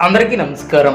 అందరికీ నమస్కారం.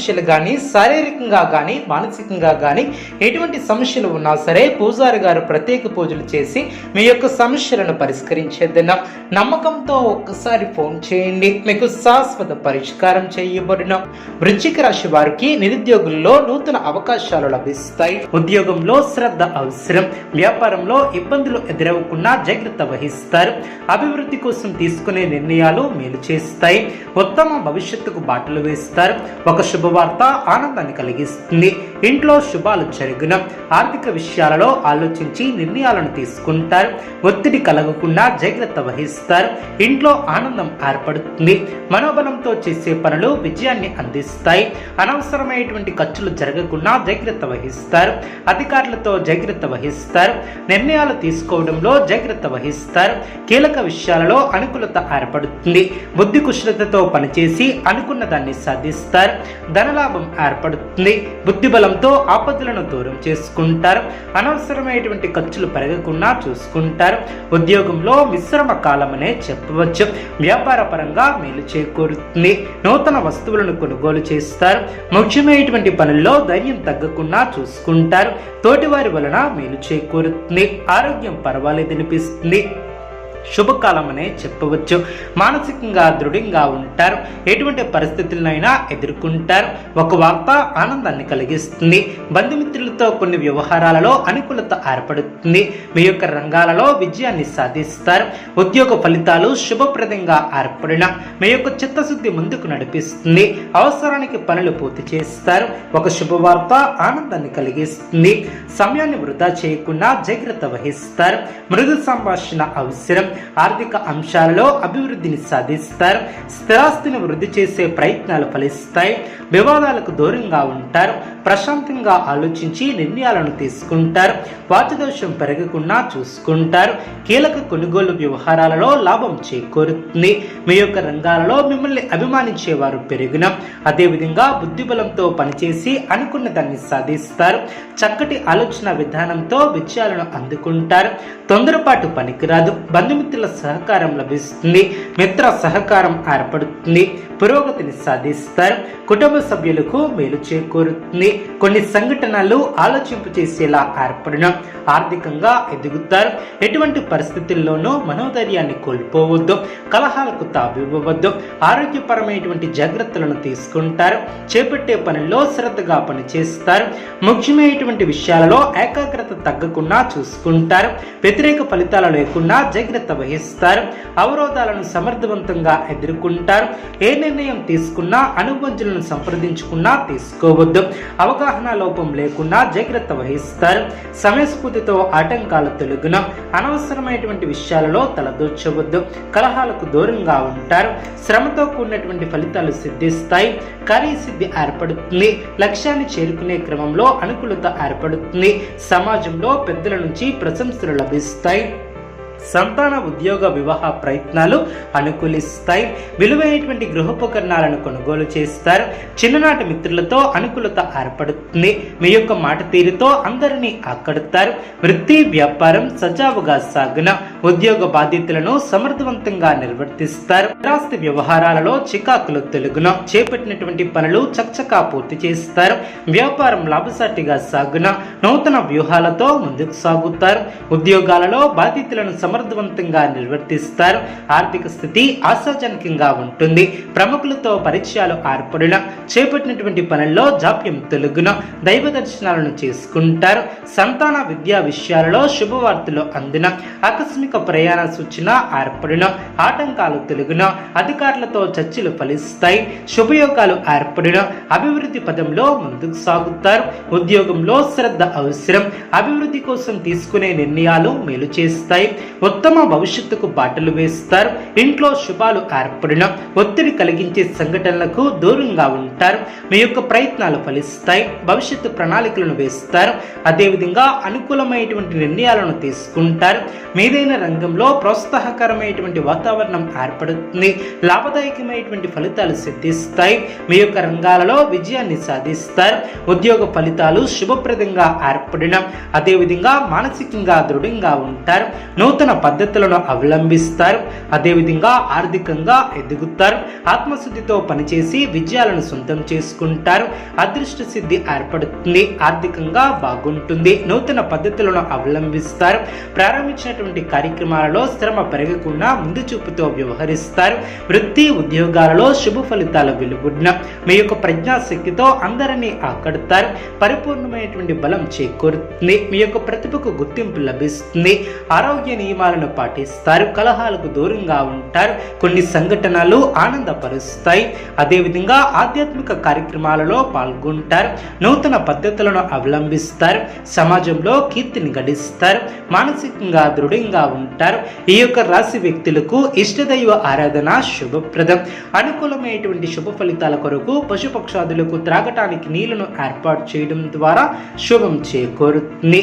సమస్యలు కానీ శారీరకంగా కానీ మానసికంగా కానీ ఎటువంటి సమస్యలు ఉన్నా సరే పూజారి గారు ప్రత్యేక పూజలు చేసి మీ యొక్క సమస్యలను పరిష్కరించేద్దాం నమ్మకంతో ఒక్కసారి ఫోన్ చేయండి. మీకు శాశ్వత పరిష్కారం చేయబడిన. వృశ్చిక రాశి వారికి నిరుద్యోగుల్లో నూతన అవకాశాలు లభిస్తాయి. ఉద్యోగంలో శ్రద్ధ అవసరం. వ్యాపారంలో ఇబ్బందులు ఎదురవ్వకుండా జాగ్రత్త వహిస్తారు. అభివృద్ధి కోసం తీసుకునే నిర్ణయాలు మేలు చేస్తాయి. ఉత్తమ భవిష్యత్తుకు బాటలు వేస్తారు. ఒక శుభవార్త ఆనందాన్ని కలిగిస్తుంది. ఇంట్లో శుభాలు జరుగున ఆర్థిక విషయాలలో ఆలోచించి నిర్ణయాలను తీసుకుంటారు. ఒత్తిడి కలగకుండా జాగ్రత్త వహిస్తారు. ఇంట్లో ఆనందం ఏర్పడుతుంది. మనోబలంతో చేసే పనులు విజయాన్ని అందిస్తాయి. అనవసరమైనటువంటి ఖర్చులు జరగకుండా జాగ్రత్త వహిస్తారు. అధికారులతో జాగ్రత్త వహిస్తారు. నిర్ణయాలు తీసుకోవడంలో జాగ్రత్త వహిస్తారు. కీలక విషయాలలో అనుకూలత ఏర్పడుతుంది. బుద్ధి కుశలతతో పనిచేసి అనుకున్న దాన్ని సాధిస్తారు. ధనలాభం ఏర్పడుతుంది. బుద్ధిబలం బుద్ధిబలంతో ఆపదలను దూరం చేసుకుంటారు. అనవసరమైనటువంటి ఖర్చులు పెరగకుండా చూసుకుంటారు. ఉద్యోగంలో మిశ్రమ కాలమనే చెప్పవచ్చు. వ్యాపార పరంగా మేలు చేకూరుతుంది. నూతన వస్తువులను కొనుగోలు చేస్తారు. ముఖ్యమైనటువంటి పనుల్లో ధైర్యం తగ్గకుండా చూసుకుంటారు. తోటివారి వలన మేలు చేకూరుతుంది. ఆరోగ్యం పర్వాలేదు అనిపిస్తుంది. శుభకాలమనే చెప్పవచ్చు. మానసికంగా దృఢంగా ఉంటారు. ఎటువంటి పరిస్థితులనైనా ఎదుర్కొంటారు. ఒక వార్త ఆనందాన్ని కలిగిస్తుంది. బంధుమిత్రులతో కొన్ని వ్యవహారాలలో అనుకూలత ఏర్పడుతుంది. మీ యొక్క రంగాలలో విజయాన్ని సాధిస్తారు. ఉద్యోగ ఫలితాలు శుభప్రదంగా ఏర్పడిన మీ యొక్క చిత్తశుద్ధి ముందుకు నడిపిస్తుంది. అవసరానికి పనులు పూర్తి చేస్తారు. ఒక శుభవార్త ఆనందాన్ని కలిగిస్తుంది. సమయాన్ని వృధా చేయకుండా జాగ్రత్త వహిస్తారు. మృదు సంభాషణ అవసరం. ఆర్థిక అంశాలలో అభివృద్ధిని సాధిస్తారు స్థిరాస్తిని వృద్ధి చేసే ప్రయత్నాలు ఫలిస్తాయి వివాదాలకు దూరంగా ఉంటారు ప్రశాంతంగా ఆలోచించి నిర్ణయాలను తీసుకుంటారు వాచదోషం పెరగకుండా చూసుకుంటారు కీలక కొనుగోలు వ్యవహారాలలో లాభం చేకూరుతుంది మీ యొక్క రంగాలలో మిమ్మల్ని అభిమానించేవారు పెరిగిన అదేవిధంగా బుద్ధిబలంతో పనిచేసి అనుకున్న దాన్ని సాధిస్తారు చక్కటి ఆలోచన విధానంతో విజయాలను అందుకుంటారు తొందరపాటు పనికిరాదు బంధుమిత్రుల సహకారం లభిస్తుంది మిత్ర సహకారం ఏర్పడుతుంది. పురోగతిని సాధిస్తారు. కుటుంబ సభ్యులకు మేలు చేకూరుతుంది. కొన్ని సంఘటనలు ఆలోచింపు చేసేలా ఏర్పడిన ఆర్థికంగా ఎదుగుతారు. ఎటువంటి పరిస్థితుల్లోనూ మనోధైర్యాన్ని కోల్పోవద్దు. కలహాలకు తావివ్వవద్దు ఆరోగ్యపరమైనటువంటి జాగ్రత్తలను తీసుకుంటారు. చేపట్టే పనుల్లో శ్రద్ధగా పనిచేస్తారు. ముఖ్యమైనటువంటి విషయాలలో ఏకాగ్రత తగ్గకుండా చూసుకుంటారు. వ్యతిరేక ఫలితాలు లేకుండా జాగ్రత్త వహిస్తారు. అవరోధాలను సమర్థవంతంగా ఎదుర్కొంటారు. ఏ నిర్ణయం తీసుకున్నా అనుబంధులను సంప్రదించుకున్నా తీసుకోవద్దు. అవగాహన లోపం లేకుండా జాగ్రత్త వహిస్తారు. సమయస్ఫూర్తితో ఆటంకాలు తొలగిన అనవసరమైనటువంటి విషయాలలో తలదూర్చవద్దు. కలహాలకు దూరంగా ఉంటారు. శ్రమతో కూడినటువంటి ఫలితాలు సిద్ధిస్తాయి. కార్యసిద్ధి ఏర్పడుతుంది. లక్ష్యాన్ని చేరుకునే క్రమంలో అనుకూలత ఏర్పడుతుంది. సమాజంలో పెద్దల నుంచి ప్రశంసలు లభిస్తాయి. సంతాన ఉద్యోగ వివాహ ప్రయత్నాలు అనుకూలిస్తాయి విలువైనటువంటి గృహోపకరణాలను కొనుగోలు చేస్తారు. చిన్ననాటి మిత్రులతో అనుకూలత ఏర్పడుతుంది. మీ యొక్క మాట తీరుతో అందరినీ ఆకడతారు. వృత్తి వ్యాపారం సజావుగా సాగున ఉద్యోగ బాధ్యతలను సమర్థవంతంగా నిర్వర్తిస్తారు. స్థిరాస్తి వ్యవహారాలలో చికాకులు తెలుగున చేపట్టినటువంటి పనులు చకచకా పూర్తి చేస్తారు. వ్యాపారం లాభసాటిగా సాగున నూతన వ్యూహాలతో ముందుకు సాగుతారు. ఉద్యోగాలలో బాధ్యతలను సమర్థవంతంగా నిర్వర్తిస్తారు. ఆర్థిక స్థితి ఆశాజనకంగా ఉంటుంది. ప్రముఖులతో పరిచయాలు ఏర్పడిన చేపట్టినటువంటి పనుల్లో జాప్యం తొలగున దైవ దర్శనాలను చేసుకుంటారు. సంతాన విద్యా విషయాలలో శుభవార్తలు అందిన ఆకస్మిక ప్రయాణ సూచన ఏర్పడిన ఆటంకాలు తెలుగున అధికారులతో చర్చలు ఫలిస్తాయి. శుభయోగాలు ఏర్పడిన అభివృద్ధి పదంలో ముందుకు సాగుతారు. ఉద్యోగంలో శ్రద్ధ అవసరం. అభివృద్ధి కోసం తీసుకునే నిర్ణయాలు మేలు చేస్తాయి. ఉత్తమ భవిష్యత్తుకు బాటలు వేస్తారు. ఇంట్లో శుభాలు ఏర్పడిన ఒత్తిడి కలిగించే సంఘటనలకు దూరంగా ఉంటారు. మీ యొక్క ప్రయత్నాలు ఫలిస్తాయి. భవిష్యత్తు ప్రణాళికలను వేస్తారు. అదేవిధంగా అనుకూలమైనటువంటి నిర్ణయాలను తీసుకుంటారు. మీదైన రంగంలో ప్రోత్సాహకరమైనటువంటి వాతావరణం ఏర్పడుతుంది. లాభదాయకమైనటువంటి ఫలితాలు సిద్ధిస్తాయి. మీ యొక్క రంగాలలో విజయాన్ని సాధిస్తారు. ఉద్యోగ ఫలితాలు శుభప్రదంగా ఏర్పడిన అదేవిధంగా మానసికంగా దృఢంగా ఉంటారు. నూతన పద్ధతులను అవలంబిస్తారు. అదేవిధంగా ఆర్థికంగా ఎదుగుతారు. ఆత్మశుద్ధితో పనిచేసి విజయాలను సొంతం చేసుకుంటారు. అదృష్ట సిద్ధి ఏర్పడుతుంది. ఆర్థికంగా బాగుంటుంది. నూతన పద్ధతులను అవలంబిస్తారు. ప్రారంభించినటువంటి కార్యక్రమాలలో శ్రమ పెరగకుండా ముందు చూపుతో వ్యవహరిస్తారు. వృత్తి ఉద్యోగాలలో శుభ ఫలితాలు వెలుగుడిన మీ యొక్క ప్రజ్ఞాశక్తితో అందరినీ ఆకడతారు. పరిపూర్ణమైనటువంటి బలం చేకూరుతుంది. మీ యొక్క ప్రతిభకు గుర్తింపు లభిస్తుంది. ఆరోగ్య నియమ నియమాలను పాటిస్తారు కలహాలకు దూరంగా ఉంటారు కొన్ని సంఘటనలు ఆనందపరుస్తాయి. అదేవిధంగా ఆధ్యాత్మిక కార్యక్రమాలలో పాల్గొంటారు నూతన పద్ధతులను అవలంబిస్తారు సమాజంలో కీర్తిని గడిస్తారు మానసికంగా దృఢంగా ఉంటారు. ఈ యొక్క రాశి వ్యక్తులకు ఇష్టదైవ ఆరాధన శుభప్రదం. అనుకూలమైనటువంటి శుభ ఫలితాల కొరకు పశుపక్షాదులకు త్రాగటానికి నీళ్ళను ఏర్పాటు చేయడం ద్వారా శుభం చేకూరుతుంది.